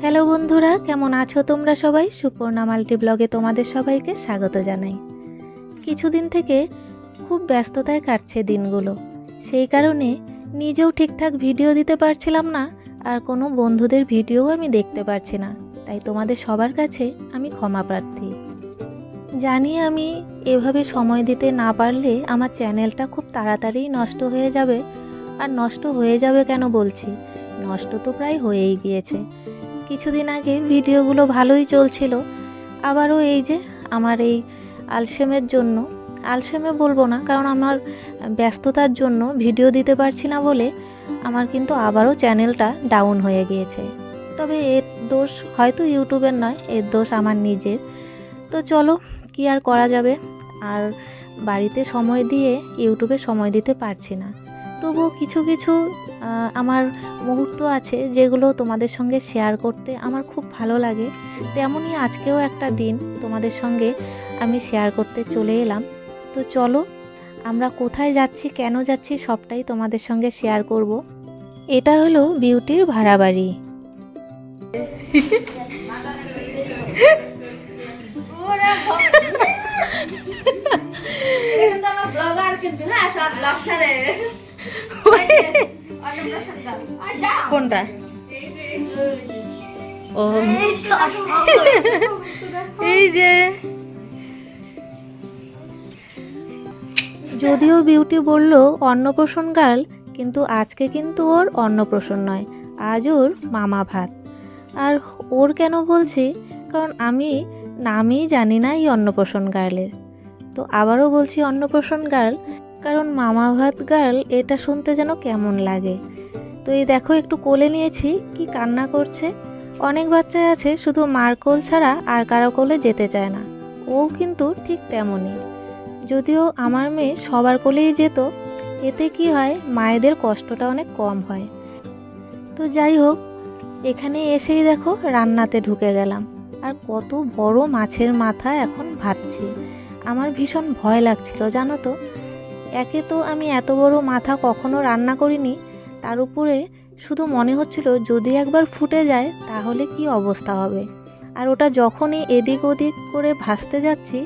Hello বন্ধুরা, কেমন আছো তোমরা সবাই? সুপর্ণা মাল্টি ব্লগে তোমাদের সবাইকে স্বাগত জানাই। কিছুদিন থেকে খুব ব্যস্ততায় কাটছে দিনগুলো। সেই কারণে নিজেও ঠিকঠাক ভিডিও দিতে পারছিলাম না, আর কোনো বন্ধুদের ভিডিও আমি দেখতে পারছি না। তাই তোমাদের সবার কাছে আমি ক্ষমা প্রার্থী। জানি আমি এভাবে সময় দিতে না পারলে আমার চ্যানেলটা খুব তাড়াতাড়ি নষ্ট হয়ে যাবে, আর নষ্ট হয়ে যাবে কেন বলছি? নষ্ট তো প্রায় হয়েই গিয়েছে। কিছুদিন আগে ভিডিওগুলো ভালোই চলছিল, আবারও এই যে আমার এই আলসেমের জন্য, আলসেমে বলব না, কারণ আমার ব্যস্ততার জন্য ভিডিও দিতে পারছি না বলে আমার কিন্তু আবারও চ্যানেলটা ডাউন হয়ে গিয়েছে। তবে এর দোষ হয়তো ইউটিউবের নয়, এর দোষ আমার নিজের। তো চলো, কি আর করা যাবে? আর বাড়িতে সময় দিয়ে ইউটিউবে সময় দিতে পারছি না। তবুও কিছু কিছু আমার মুহূর্ত আছে যেগুলো তোমাদের সঙ্গে শেয়ার করতে আমার খুব ভালো লাগে। তেমনই আজকেও একটা দিন তোমাদের সঙ্গে আমি শেয়ার করতে চলে এলাম। তো চলো, আমরা কোথায় যাচ্ছি, কেন যাচ্ছি সবটাই তোমাদের সঙ্গে শেয়ার করব। এটা হলো বিউটির ভাড়া বাড়ি ব্লগার কিন্তু হ্যাঁ সব কোনটা? ও। এই যে। যদিও বিউটি বলল গার্ল কিন্তু আজকে কিন্তু ওর অন্নপ্রাশন নয়, আজ ওর মামা ভাত। আর ওর কেন বলছি? কারণ আমি নামই জানি না এই অন্নপ্রাশন গার্লের তো আবারও বলছি অন্নপ্রাশন গার্ল কারণ মামা ভাত গার্ল এটা শুনতে যেন কেমন লাগে। তো এই দেখো একটু কোলে নিয়েছি, কি কান্না করছে। অনেক বাচ্চাই আছে, শুধু মার কোল ছাড়া আর কারও কোলে যেতে চায় না। ও কিন্তু ঠিক তেমনই। যদিও আমার মেয়ে সবার কোলেই যেত, এতে কি হয়, মায়েদের কষ্টটা অনেক কম হয়। তো যাই হোক, এখানে এসেই দেখো রান্নাতে ঢুকে গেলাম। আর কত বড় মাছের মাথা এখন ভাবছি আমার ভীষণ ভয় লাগছিল, জানো তো? একে তো আমি এত বড় মাথা কখনো রান্না করিনি, তার উপরে শুধু মনে হচ্ছিল যদি একবার ফুটে যায় তাহলে কি অবস্থা হবে। আর ওটা যখনই এদিক ওদিক করে ভাসতে যাচ্ছি,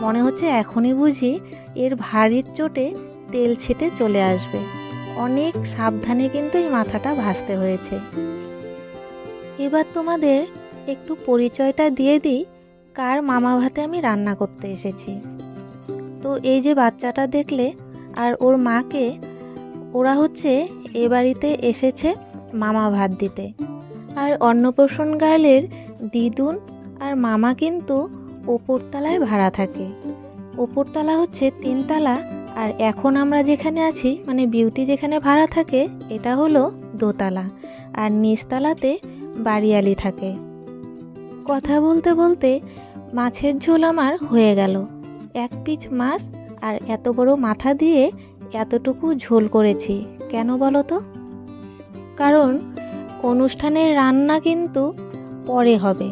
মনে হচ্ছে এখনই বুঝি এর ভারীর চোটে তেল ছেটে চলে আসবে। অনেক সাবধানে কিন্তু এই মাথাটা ভাসতে হয়েছে। এবার তোমাদের একটু পরিচয়টা দিয়ে দিই, কার মামা ভাতে আমি রান্না করতে এসেছি। তো এই যে বাচ্চাটা দেখলে আর ওর মাকে, ওরা হচ্ছে এ বাড়িতে এসেছে মামা ভাত দিতে। আর অন্নপ্রাশন গার্লের দিদুন আর মামা কিন্তু ওপরতলায় ভাড়া থাকে। ওপরতলা হচ্ছে তিনতলা আর এখন আমরা যেখানে আছি মানে বিউটি যেখানে ভাড়া থাকে, এটা হলো দোতলা আর নিচতলাতে বাড়িয়ালি থাকে। কথা বলতে বলতে মাছের ঝোল আমার হয়ে গেল। এক পিচ মাছ আর এত বড় মাথা দিয়ে এতটুকু ঝোল করেছি, কেন বলো তো? কারণ অনুষ্ঠানের রান্না কিন্তু পরে হবে,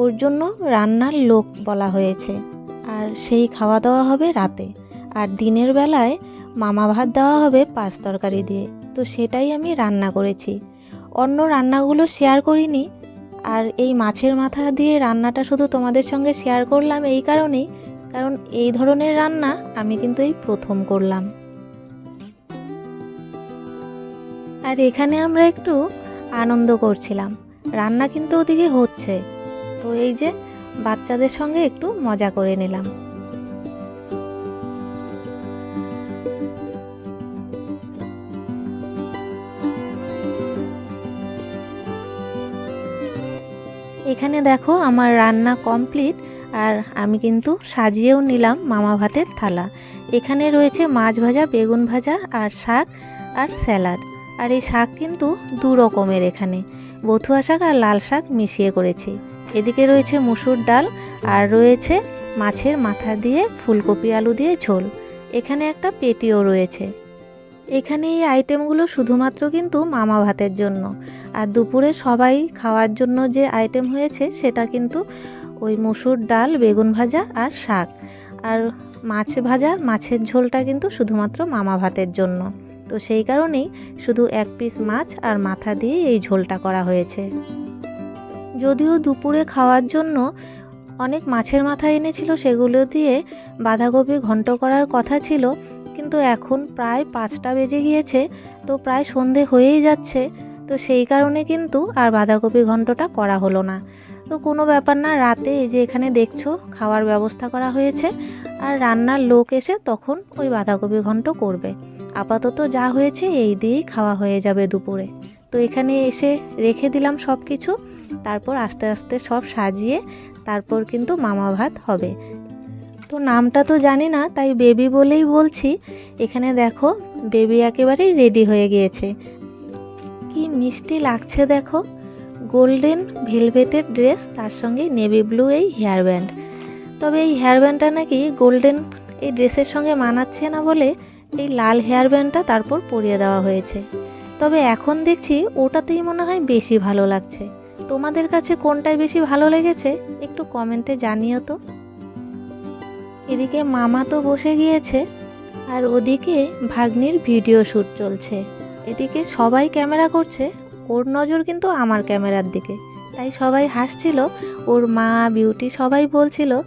ওর জন্য রান্নার লোক বলা হয়েছে। আর সেই খাওয়া দাওয়া হবে রাতে, আর দিনের বেলায় মামা ভাত দেওয়া হবে পাঁচ তরকারি দিয়ে, তো সেটাই আমি রান্না করেছি। অন্য রান্নাগুলো শেয়ার করিনি, আর এই মাছের মাথা দিয়ে রান্নাটা শুধু তোমাদের সঙ্গে শেয়ার করলাম এই কারণেই কারণ এই ধরনের রান্না আমি কিন্তু এই প্রথম করলাম। আর এখানে আমরা একটু আনন্দ করছিলাম। রান্না কিন্তু ওদিকে হচ্ছে। তো এই যে বাচ্চাদের সঙ্গে একটু মজা করে নিলাম। এখানে দেখো আমার রান্না কমপ্লিট। আর আমি কিন্তু সাজিয়েও নিলাম মামা ভাতের থালা। এখানে রয়েছে মাছ ভাজা, বেগুন ভাজা আর শাক আর স্যালাড। আর এই শাক কিন্তু দু রকমের এখানে। বথুয়া শাক আর লাল শাক মিশিয়ে করেছি। এদিকে রয়েছে মুসুর ডাল আর রয়েছে মাছের মাথা দিয়ে ফুলকপি আলু দিয়ে ঝোল। এখানে একটা পেটিও রয়েছে। এখানে এই আইটেমগুলো শুধুমাত্র কিন্তু মামা ভাতের জন্য। আর দুপুরে সবাই খাওয়ার জন্য যে আইটেম হয়েছে সেটা কিন্তু ওই মুসুর ডাল, বেগুন ভাজা আর শাক। আর মাছ ভাজা, মাছের ঝোলটা কিন্তু শুধুমাত্র মামা ভাতের জন্য। তো সেই কারণেই শুধু এক পিস মাছ আর মাথা দিয়ে এই ঝোলটা করা হয়েছে। যদিও দুপুরে খাওয়ার জন্য অনেক মাছের মাথা এনেছিল সেগুলো দিয়ে বাঁধাকপি ঘন্ট করার কথা ছিল, কিন্তু এখন প্রায় পাঁচটা বেজে গিয়েছে, তো প্রায় সন্ধে হয়েই যাচ্ছে। তো সেই কারণে কিন্তু আর বাঁধাকপি ঘন্টটা করা হলো না। তো কোনো ব্যাপার না, রাতে এই যে এখানে দেখছ, খাওয়ার ব্যবস্থা করা হয়েছে আর রান্নার লোক এসে তখন ওই বাঁধাকপি ঘন্ট করবে। আপাতত যা হয়েছে এই দিয়েই খাওয়া হয়ে যাবে দুপুরে। তো এখানে এসে রেখে দিলাম সব কিছু তারপর আস্তে আস্তে সব সাজিয়ে তারপর কিন্তু মামা ভাত হবে। তো নামটা তো জানি না, তাই বেবি বলেই বলছি, এখানে দেখো, বেবি একেবারেই রেডি হয়ে গিয়েছে। কি মিষ্টি লাগছে দেখো। গোল্ডেন ভেলভেটের ড্রেস, তার সঙ্গে নেভি ব্লু এই হেয়ার ব্যান্ড। তবে এই হেয়ার ব্যান্ডটা নাকি গোল্ডেন এই ড্রেসের সঙ্গে মানাচ্ছে না বলে এই লাল হেয়ার ব্যান্ডটা তারপর পরিয়ে দেওয়া হয়েছে। তবে এখন দেখছি ওটাতেই মনে হয় বেশি ভালো লাগছে। তোমাদের কাছে কোনটাই বেশি ভালো লেগেছে, একটু কমেন্টে জানিও তো। এদিকে মামা তো বসে গিয়েছে, আর ওদিকে ভাগ্নির ভিডিও শ্যুট চলছে। এদিকে সবাই ক্যামেরা করছে ওর নজর কিন্তু আমার ক্যামেরার দিকে। তাই সবাই হাসছিল। ওর মা, বিউটি সবাই বলছিল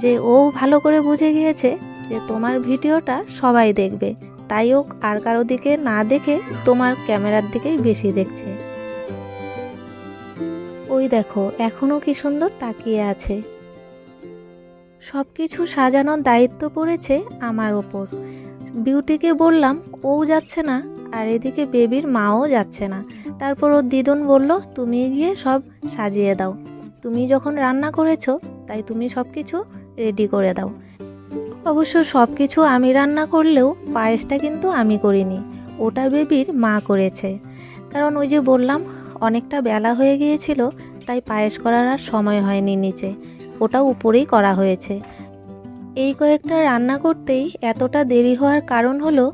যে ও ভালো করে বুঝে গিয়েছে যে তোমার ভিডিওটা সবাই দেখবে। তাই ও আর কারও দিকে না দেখে তোমার ক্যামেরার দিকেই বেশি দেখছে। ওই দেখো এখনও কি সুন্দর তাকিয়ে আছে। সব কিছু সাজানোর দায়িত্ব পড়েছে আমার ওপর। বিউটিকে বললাম, ও যাচ্ছে না। আর এদিকে বেবির মাও যাচ্ছে না। তারপর ওর দিদন বলল, তুমি গিয়ে সব সাজিয়ে দাও। তুমি যখন রান্না করেছ, তাই তুমি সব কিছু রেডি করে দাও। অবশ্য সব কিছু আমি রান্না করলেও পায়েসটা কিন্তু আমি করিনি। ওটা বেবির মা করেছে। কারণ ওই যে বললাম, অনেকটা বেলা হয়ে গিয়েছিল, তাই পায়েস করার আর সময় হয়নি নিচে। ওটা উপরেই করা হয়েছে। এই কয়েকটা রান্না করতেই এতটা দেরি হওয়ার কারণ হলো,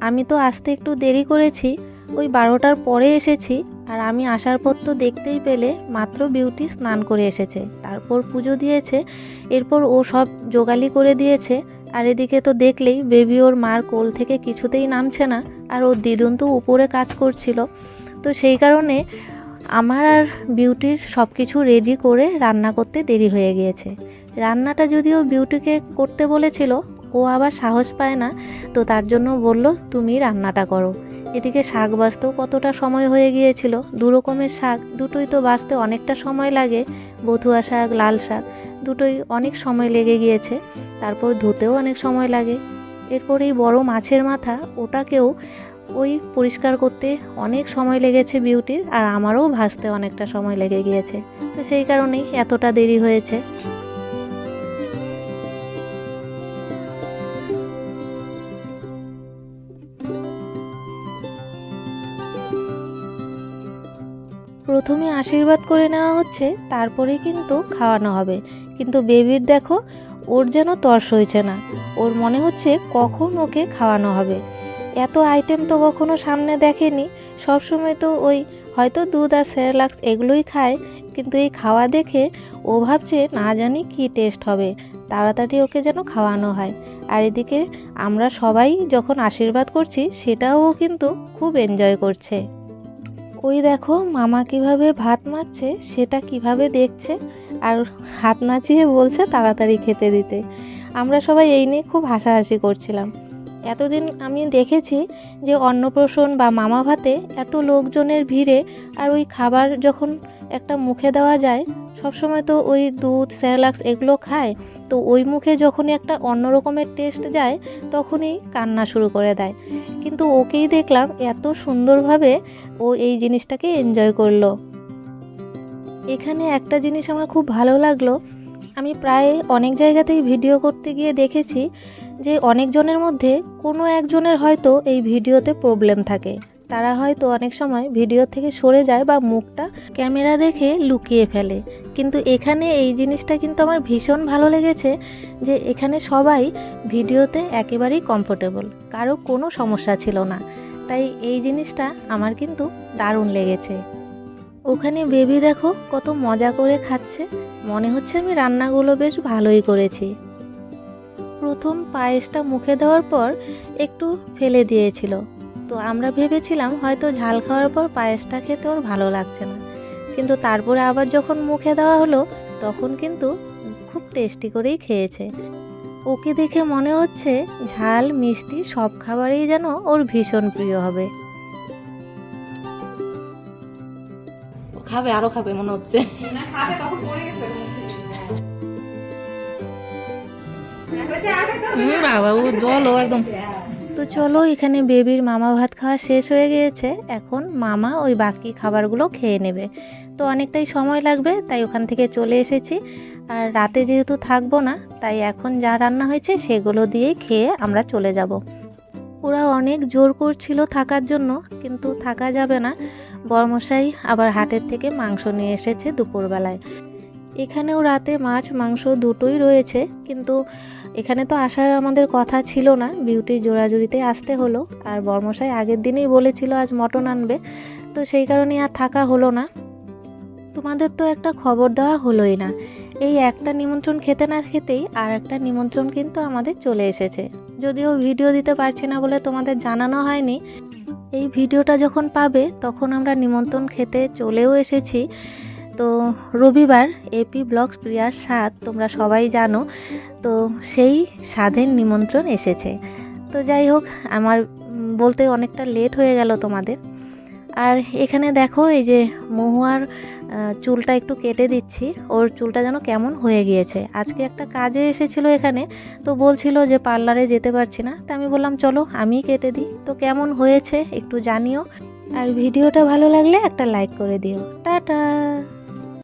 আমি তো আসতে একটু দেরি করেছি ওই বারোটার পরে এসেছি আর আমি আসার পর তো দেখতেই পেলে মাত্র বিউটি স্নান করে এসেছে। তারপর পুজো দিয়েছে, এরপর ও সব জোগালি করে দিয়েছে। আর এদিকে তো দেখলেই বেবি ওর মার কোল থেকে কিছুতেই নামছে না আর ওর দিদুন তো উপরে কাজ করছিল। তো সেই কারণে আমার আর বিউটির সব কিছু রেডি করে রান্না করতে দেরি হয়ে গিয়েছে। রান্নাটা যদিও বিউটিকে করতে বলেছিল, ও আবার সাহস পায় না। তো তার জন্য বলল, তুমি রান্নাটা করো। এদিকে শাক বাজতেও কতটা সময় হয়ে গিয়েছিল দু রকমের শাক দুটোই তো বাজতে অনেকটা সময় লাগে বথুয়া শাক, লাল শাক, দুটোই অনেক সময় লেগে গিয়েছে, তারপর ধুতেও অনেক সময় লাগে। এরপর এই বড় মাছের মাথা, ওটাকেও ওই পরিষ্কার করতে অনেক সময় লেগেছে বিউটির, আর আমারও ভাজতে অনেকটা সময় লেগে গিয়েছে। তো সেই কারণেই এতটা দেরি হয়েছে। প্রথমে আশীর্বাদ করে নেওয়া হচ্ছে, তারপরে কিন্তু খাওয়ানো হবে। কিন্তু বেবির দেখো, ওর যেন তর্স হয়েছে না। ওর মনে হচ্ছে কখন ওকে খাওয়ানো হবে। এত আইটেম তো কখনো সামনে দেখেনি। সবসময় তো ওই হয়তো দুধ আর সেরেলাক্স এগুলোই খায়, কিন্তু এই খাওয়া দেখে ও ভাবছে না জানি কি টেস্ট হবে। তাড়াতাড়ি ওকে যেন খাওয়ানো হয়। আর এদিকে আমরা সবাই যখন আশীর্বাদ করছি, সেটাও কিন্তু খুব এনজয় করছে। ওই দেখো মামা কীভাবে ভাত মারছে, সেটা কীভাবে দেখছে আর হাত নাচিয়ে বলছে তাড়াতাড়ি খেতে দিতে। আমরা সবাই এই নিয়ে খুব হাসাহাসি করছিলাম। এতদিন আমি দেখেছি যে অন্নপ্রাশন বা মামা ভাতে এত লোকজনের ভিড়ে আর ওই খাবার যখন একটা মুখে দেওয়া যায়, সবসময় তো ওই দুধ, স্যালাক্স এগুলো খায়, তো ওই মুখে যখনই একটা অন্য রকমের টেস্ট যায়, তখনই কান্না শুরু করে দেয়। কিন্তু ওকেই দেখলাম এত সুন্দরভাবে ও এই জিনিসটাকে এনজয় করল। এখানে একটা জিনিস আমার খুব ভালো লাগল। আমি প্রায় অনেক জায়গাতেই ভিডিও করতে গিয়ে দেখেছি যে অনেকজনের মধ্যে কোনো একজনের হয়তো এই ভিডিওতে প্রবলেম থাকে। তারা হয়তো অনেক সময় ভিডিও থেকে সরে যায় বা মুখটা ক্যামেরা দেখে লুকিয়ে ফেলে। কিন্তু এখানে এই জিনিসটা কিন্তু আমার ভীষণ ভালো লেগেছে যে এখানে সবাই ভিডিওতে একেবারেই কমফোর্টেবল কারও কোনো সমস্যা ছিল না। তাই এই জিনিসটা আমার কিন্তু দারুণ লেগেছে। ওখানে বেবি দেখো কত মজা করে খাচ্ছে। মনে হচ্ছে আমি রান্নাগুলো বেশ ভালোই করেছি। প্রথম পায়েসটা মুখে দেওয়ার পর একটু ফেলে দিয়েছিল। তো আমরা ভেবেছিলাম হয়তো ঝাল খাওয়ার পর পায়েসটা খেতে ওর ভালো লাগছে না। কিন্তু তারপরে আবার যখন মুখে দেওয়া হলো, তখন কিন্তু খুব টেস্টি করেই খেয়েছে। ওকে দেখে মনে হচ্ছে ঝাল মিষ্টি সব খাবারই যেন ওর ভীষণ প্রিয় হবে। খাবে আরও খাবে মনে হচ্ছে। হ্যাঁ, ও একদম। তো চলো এখানে বেবির মামা ভাত খাওয়া শেষ হয়ে গিয়েছে। এখন মামা ওই বাকি খাবারগুলো খেয়ে নেবে। তো অনেকটাই সময় লাগবে তাই ওখান থেকে চলে এসেছি। আর রাতে যেহেতু থাকব না, তাই এখন যা রান্না হয়েছে সেগুলো দিয়েই খেয়ে আমরা চলে যাব। ওরা অনেক জোর করছিল থাকার জন্য, কিন্তু থাকা যাবে না। বর্মশাই আবার হাটের থেকে মাংস নিয়ে এসেছে দুপুরবেলায়। এখানেও রাতে মাছ, মাংস দুটোই রয়েছে, কিন্তু এখানে তো আসার আমাদের কথা ছিল না। বিউটি জোড়াজুড়িতে আসতে হলো, আর বর্মশাই আগের দিনেই বলেছিল আজ মটন আনবে, তো সেই কারণে আর থাকা হলো না। তোমাদের তো একটা খবর দেওয়া হলোই না। এই একটা নিমন্ত্রণ খেতে না খেতেই আর একটা নিমন্ত্রণ কিন্তু আমাদের চলে এসেছে। যদিও ভিডিও দিতে পারছি না বলে তোমাদের জানানো হয়নি, এই ভিডিওটা যখন পাবে তখন আমরা নিমন্ত্রণ খেতে চলেও এসেছি। তো রবিবার এপি ব্লগস প্রিয়ার স্বাদ তোমরা সবাই জানো, তো সেই স্বাদের নিমন্ত্রণ এসেছে। তো যাই হোক, আমার বলতে অনেকটা লেট হয়ে গেল তোমাদের। আর এখানে দেখো এই যে মহুয়ার চুলটা একটু কেটে দিচ্ছি। ওর চুলটা যেন কেমন হয়ে গিয়েছে। আজকে একটা কাজে এসেছিল এখানে, তো বলছিল যে পার্লারে যেতে পারছি না। তা আমি বললাম, চলো আমি কেটে দিই। তো কেমন হয়েছে একটু জানিও। আর ভিডিওটা ভালো লাগলে একটা লাইক করে দিও। টাটা!